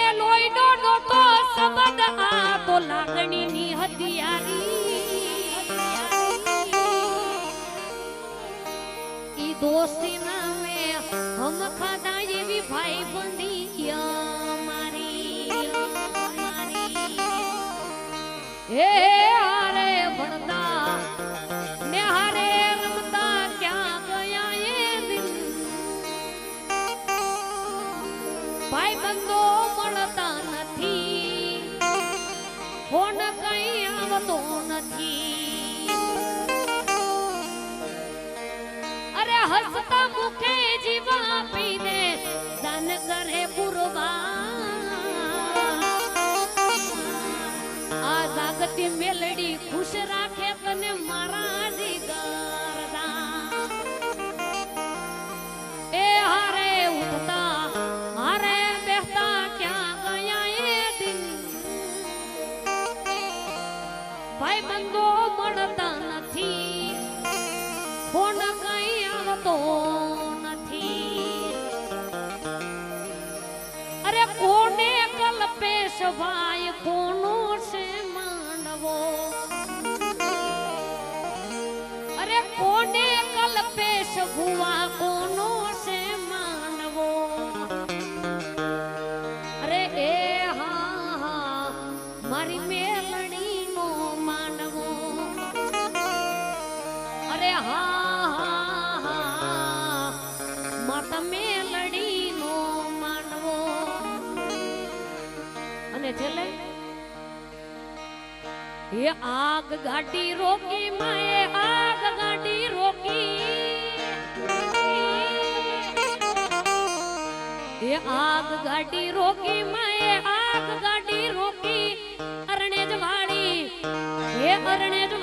અરે લોહીનો નહોતો સંબંધ આ તો લાગણીની હથિયારી. ઈ દોસ્તી નામે હમ ખાધા ભાઈ બંધી મારી હે હસતા મુખે જીવા આપીને દાન કરે પુરવા. આ જાગતી મેલડી ખુશ રાખે તને મારા જીગરદા એ હારે ભાઈ બંધો મળતા નથી. આવતો નથી. અરે કોને કલ્પેશ ભાઈ, કોનો છે માનવો? અરે કોને કલ્પેશ ભુવા, કોનો છે માનવો? અરે એ હા હા, મારી મેલડીનો માનવો. અરે હા એ આગ ગાડી રોકી, માએ આગ ગાડી રોકી. એ આગ ગાડી રોકી, માએ આગ ગાડી રોકી. અરણે જ હે અરણે જ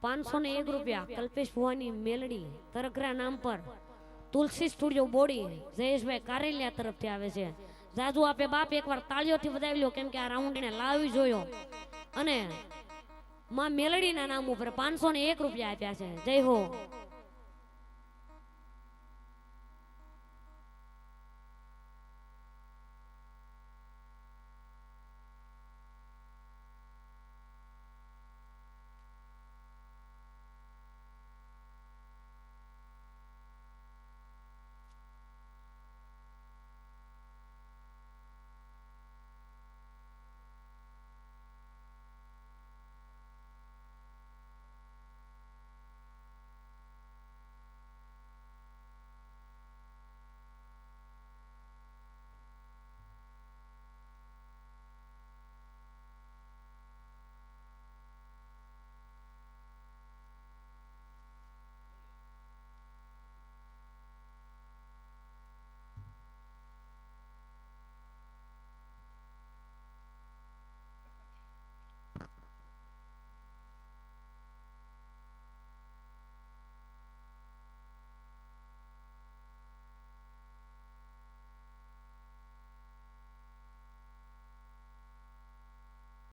પાંચસો ને એક રૂપિયા કલ્પેશ ભુવાની મેલડી તરકરા નામ પર. તુલસી સ્ટુડિયો બોડી જયેશભાઈ કારેલિયા તરફથી આવે છે. જાજુ આપે બાપ એકવાર તાળીઓથી વધાવી લ્યો કેમ કે આ રાઉન્ડ એને લાવી જોયો. અને માં મેલડીના નામ ઉપર પાંચસો ને એક રૂપિયા આપ્યા છે. જય હો.